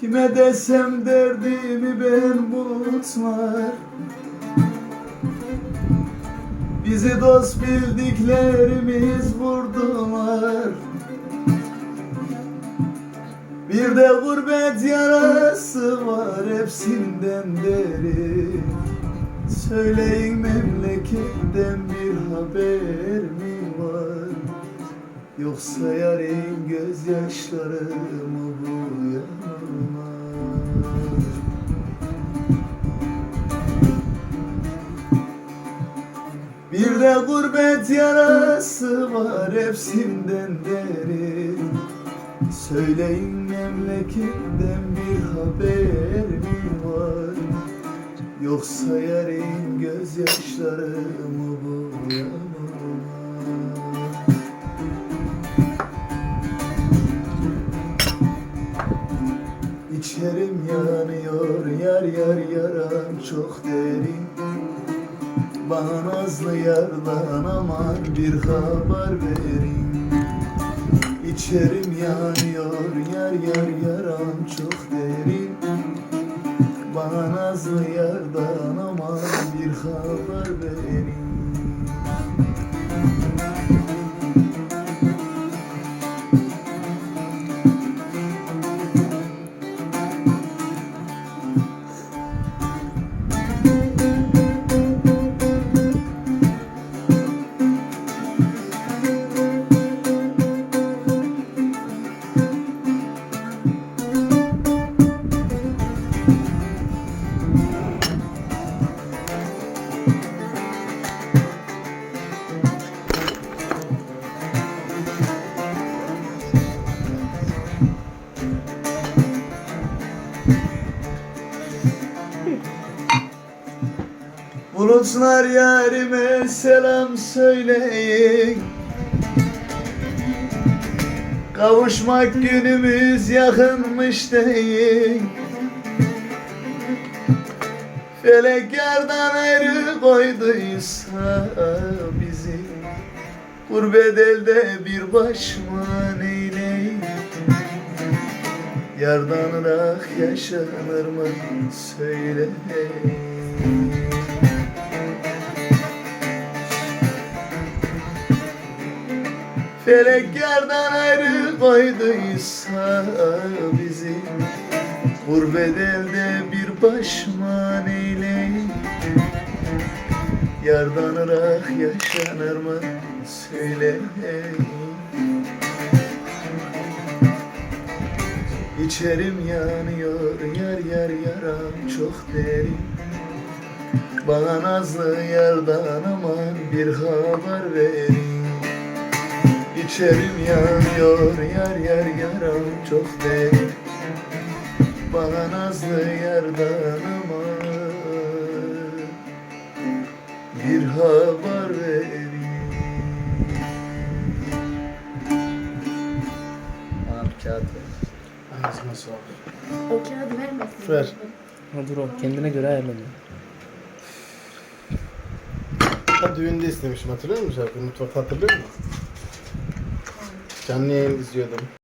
Kime desem derdimi ben bulutlar. Bizi dost bildiklerimiz vurdular. Bir de gurbet yarası var hepsinden derin Söyleyin memleketten bir haber mi var? Yoksa yarın gözyaşlarımı bu yanılmaz Bir de gurbet yarası var hepsinden derin Söyleyin memleketten bir haber mi var? Yoksa yarın gözyaşlarımı bu İçerim yanıyor yar yar yaram çok derin. Bana nazlı yardan aman bir haber verin. İçerim yanıyor yar yar yaram çok derin. Bana nazlı yardan aman bir haber verin Bulutlar yarime selam söyleyin. Kavuşmak günümüz yakınmış deyin. Felek yardan ayrı koyduysa bizi Gurbet elde bir başıma neyleyin Yardan rak yaşanır mı söyle Felek yardan ayrı koyduysa bizi Gurbet elde bir başıma neyleyim Yardan rak yaşanır mı? Söyle. İçerim yanıyor yar yar yaram çok derin. Bana nazlı yardan aman bir haber verin İçerim yanıyor yar yar yaram çok derin Bana nazlı yardan aman bir haber verin Abi kağıt ver. Ağzına sağlık. O kağıdı vermesin. Ver. Ha dur o kendine göre ayarlanıyor. Ha düğünde istemişim hatırlıyor musun şarkıyı? Mutfakta hatırlıyor musun? Canlı yayın izliyordum.